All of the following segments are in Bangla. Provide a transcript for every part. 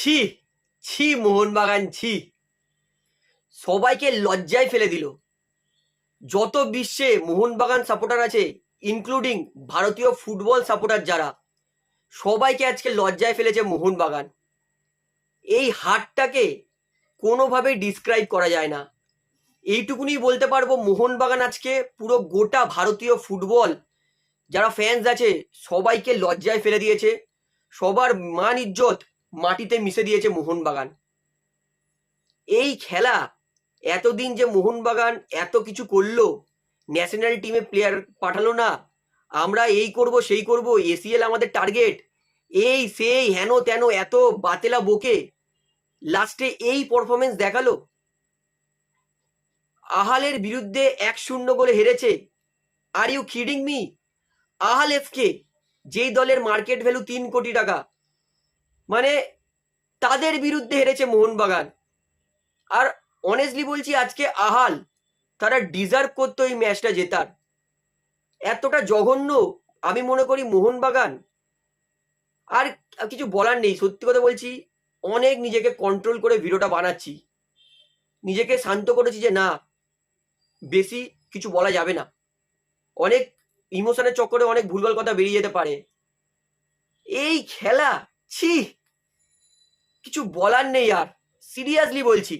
ছি ছি মোহনবাগান, ছি। সবাইকে লজ্জায় ফেলে দিল। যত বিশ্বে মোহনবাগান সাপোর্টার আছে ইনক্লুডিং ভারতীয় ফুটবল সাপোর্টার যারা, সবাইকে আজকে লজ্জায় ফেলেছে মোহনবাগান। এই হারটাকে কোনোভাবে ডিসক্রাইব করা যায় না। এইটুকুনি বলতে পারব, মোহনবাগান আজকে পুরো গোটা ভারতীয় ফুটবল যারা ফ্যান্স আছে, সবাইকে লজ্জায় ফেলে দিয়েছে। সবার মান ইজ্জত মাটিতে মিশে দিয়েছে মোহনবাগান। এই খেলা এতদিন যে মোহনবাগান এত কিছু করল ন্যাশনাল টিমে প্লেয়ার পাঠালো না, আমরা এই করব, সেই করব এসিএল আমাদের টার্গেট এই সেই হেন তেন এত বাতেলা বকে লাস্টে এই পারফরমেন্স দেখাল। আহালের বিরুদ্ধে এক শূন্য গোলে হেরেছে। Are you kidding me Ahal FK যেই দলের মার্কেট ভ্যালু তিন কোটি টাকা মানে তাদের বিরুদ্ধে হেরেছে মোহনবাগান। আর অনেস্টলি বলছি, আজকে আহাল, তারা ডিজার্ভ করতো এই ম্যাচটা জেতার। এতটা জঘন্য, আমি মনে করি মোহনবাগান। আর কিছু বলার নেই, সত্যি কথা বলছি, অনেক নিজেকে কন্ট্রোল করে ভিডিওটা বানাচ্ছি। নিজেকে শান্ত করেছি যে না, বেশি কিছু বলা যাবে না। অনেক ইমোশনের চক্করে অনেক ভুলভাল কথা বেরিয়ে যেতে পারে। এই খেলা, ছি! কিছু বলার নেই আর। সিরিয়াসলি বলছি।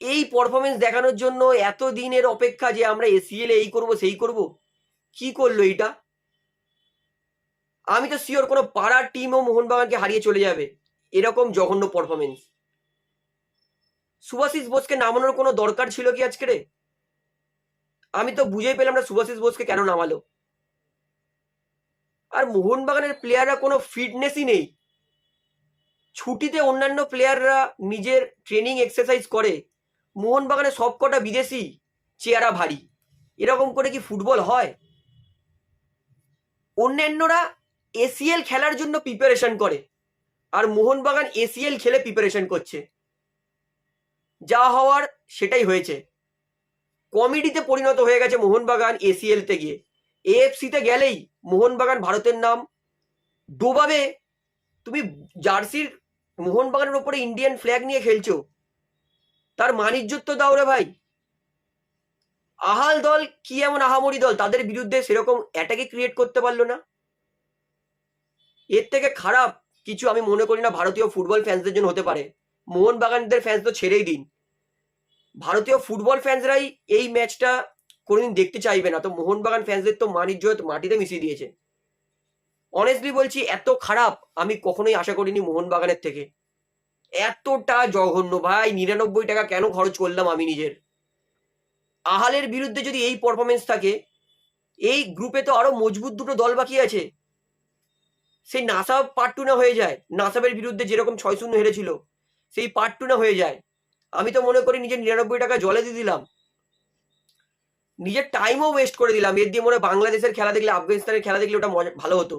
এই পারফরমেন্স দেখানোর জন্য এত দিনের অপেক্ষা যে আমরা এসিএল এই করব, সেই করব, কি করল এটা আমি তো শিওর কোনো পাড়ার টিমও মোহনবাগানকে হারিয়ে চলে যাবে, এরকম জঘন্য পারফরমেন্স সুভাশিস বোসকে নামানোর কোনো দরকার ছিল কি আজকে রে? আমি তো বুঝেই পেলাম না সুভাশিস বোসকে কেন নামালো। আর মোহনবাগানের প্লেয়াররা কোনো ফিটনেসই নেই। ছুটিতে অন্যান্য প্লেয়াররা নিজের ট্রেনিং এক্সারসাইজ করে। মোহনবাগানের সবকটা বিদেশি চেয়ারা ভারী। এরকম করে কি ফুটবল হয়? অন্যান্যরা এসিএল খেলার জন্য প্রিপারেশন করে আর মোহনবাগান এসিএল খেলে প্রিপারেশন করছে। যা হওয়ার সেটাই হয়েছে। কমেডিতে পরিণত হয়ে গেছে মোহনবাগান এসিএলতে গিয়ে। এএফসিতে গেলেই মোহনবাগান ভারতের নাম। ডোবাবে তুমি জার্সির মোহনবাগানের ওপরে ইন্ডিয়ান ফ্ল্যাগ নিয়ে খেলছো। তার মানিজ্যত তো দাও রে ভাই। আহাল দল কি এমন আহামরি দল? তাদের বিরুদ্ধে সেরকম অ্যাটাকে ক্রিয়েট করতে পারল না। এর থেকে খারাপ কিছু আমি মনে করি না ভারতীয় ফুটবল ফ্যান্সদের জন্য হতে পারে। মোহনবাগানদের ফ্যান্স তো ছেড়েই দিন। ভারতীয় ফুটবল ফ্যান্সরাই এই ম্যাচটা কোনোদিন দেখতে চাইবে না। তো মোহনবাগান ফ্যান্সদের তো মানিজ্যত মাটিতে মিশিয়ে দিয়েছে। অনেস্টলি বলছি, এত খারাপ, আমি কখনোই আশা করিনি মোহনবাগানের থেকে। এতটা জঘন্য ভাই, নিরানব্বই টাকা কেন খরচ করলাম আমি নিজের? আহালের বিরুদ্ধে যদি এই পারফরমেন্স থাকে, এই গ্রুপে তো আরও মজবুত দুটো দল বাকি আছে। সেই নাসাব পার্ট টু না হয়ে যায়। নাসাবের বিরুদ্ধে যেরকম ছয় শূন্য হেরেছিল, সেই পার্ট টু না হয়ে যায়। আমি তো মনে করি নিজের নিরানব্বই টাকা জলে দিয়ে দিলাম। নিজের টাইমও ওয়েস্ট করে দিলাম। এর দিয়ে মনে বাংলাদেশের খেলা দেখলে, আফগানিস্তানের খেলা দেখলে ওটা ভালো হতো।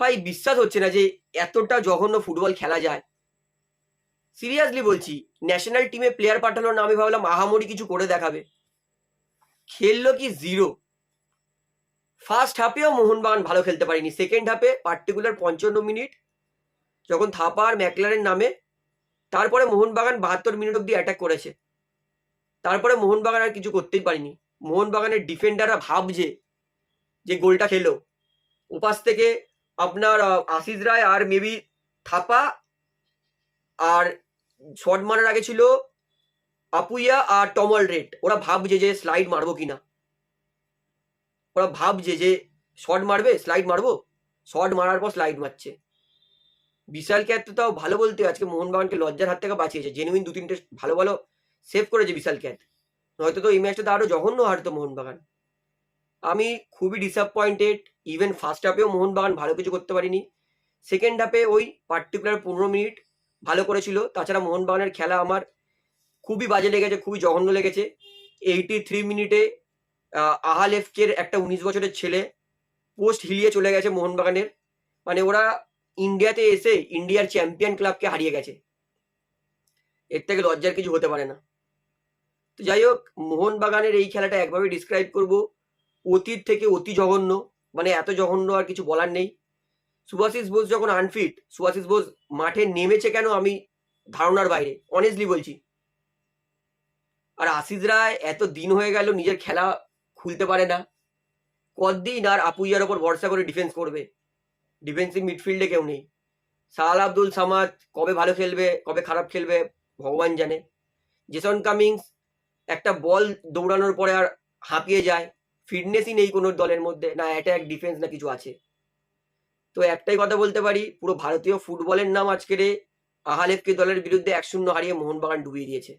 ভাই বিশ্বাস হচ্ছে না যে এতটা জঘন্য ফুটবল খেলা যায়। সিরিয়াসলি বলছি ন্যাশনাল টিমে প্লেয়ার পাঠালো না আমি ভাবলাম আহামরি কিছু করে দেখাবে। খেললো কি জিরো ফার্স্ট হাফেও মোহনবাগান ভালো খেলতে পারিনি। সেকেন্ড হাফে পার্টিকুলার পঞ্চান্ন মিনিট যখন থাপা আর ম্যাকলারের নামে, তারপরে মোহনবাগান বাহাত্তর মিনিট অব্দি অ্যাটাক করেছে। তারপরে মোহনবাগান আর কিছু করতেই পারিনি। মোহনবাগানের ডিফেন্ডাররা ভাবছে যে গোলটা খেলো। ওপাশ থেকে আপনার আশিস রায় আর মেবি থাপা আর শট মারার আগে ছিল আপুইয়া আর টমল রেড ওরা ভাবছে যে স্লাইড মারবো কিনা। ওরা ভাবছে যে শট মারবে স্লাইড মারবো? শট মারার পর স্লাইড মারছে। বিশাল ক্যাত তো তাও ভালো বলতে, আজকে মোহনবাগানকে লজ্জার হাত থেকে বাঁচিয়েছে। জেনুইন দু তিনটে ভালো ভালো সেভ করেছে বিশাল ক্যাত নয়তো তো এই ম্যাচটাতে আরও জঘন্য হারতো মোহনবাগান আমি খুবই ডিসঅ্যাপয়েন্টেড ইভেন ফার্স্ট হাফেও মোহনবাগান ভালো কিছু করতে পারিনি। সেকেন্ড হাফে ওই পার্টিকুলার পনেরো মিনিট ভালো করেছিল। তাছাড়া মোহনবাগানের খেলা আমার খুবই বাজে লেগেছে, খুবই জঘন্য লেগেছে। এইটি থ্রি মিনিটে আহাল এফকের একটা উনিশ বছরের ছেলে পোস্ট হিলিয়ে চলে গেছে মোহনবাগানের। মানে ওরা ইন্ডিয়াতে এসে ইন্ডিয়ার চ্যাম্পিয়ন ক্লাবকে হারিয়ে গেছে। এর থেকে লজ্জার কিছু হতে পারে না। তো যাই হোক, মোহনবাগানের এই খেলাটা একভাবে ডিসক্রাইব করব। অতীত থেকে অতি জঘন্য। মানে এত জঘন্য আর কিছু বলার নেই। সুভাশিস বোস যখন আনফিট সুভাশিস বোস মাঠে নেমেছে কেন আমি ধারণার বাইরে অনেস্টলি বলছি। আর আশিস রায় এত দিন হয়ে গেল নিজের খেলা খুলতে পারে না। কদিন আর আপুইয়ার ওপর ভরসা করে ডিফেন্স করবে? ডিফেন্সিভ মিডফিল্ডে কেউ নেই। সাল আব্দুল সামাদ কবে ভালো খেলবে, কবে খারাপ খেলবে, ভগবান জানে। জেসন কামিংস একটা বল দৌড়ানোর পরে আর হাঁপিয়ে যায়। ফিটনেসই নেই কোনো দলের মধ্যে, না অ্যাটাক ডিফেন্স না কিছু আছে। তো একটাই কথা বলতে পারি, পুরো ভারতীয় ফুটবলের নাম আজকের আহালেফকে দলের বিরুদ্ধে এক শূন্য হারিয়ে মোহনবাগান ডুবিয়ে দিয়েছে।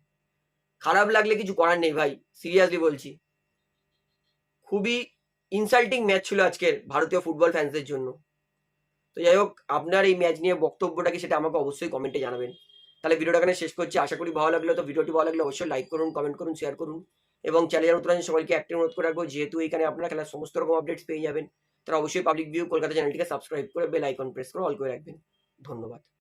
খারাপ লাগলে কিছু করার নেই ভাই সিরিয়াসলি বলছি। খুবই ইনসাল্টিং ম্যাচ ছিল আজকের ভারতীয় ফুটবল ফ্যান্সদের জন্য। তো যাই হোক, আপনার এই ম্যাচ নিয়ে বক্তব্যটা কি সেটা আমাকে অবশ্যই কমেন্টে জানাবেন। তাহলে ভিডিওটা এখানে শেষ করছি, আশা করি ভালো লাগল। তো ভিডিওটি ভালো লাগলে অবশ্যই লাইক করুন কমেন্ট করুন শেয়ার করুন। এবং চ্যানেলের নতুন সবাইকে অ্যাক্টিভ অনুরোধ করে রাখব। যেহেতু এখানে আপনারা খেলার সমস্ত রকম আপডেটস পেয়ে যাবেন, তারা অবশ্যই পাবলিক ভিউ কলকাতা চ্যানেলটিকে সাবস্ক্রাইব করে বেল আইকন প্রেস করে অল করে রাখবেন। ধন্যবাদ।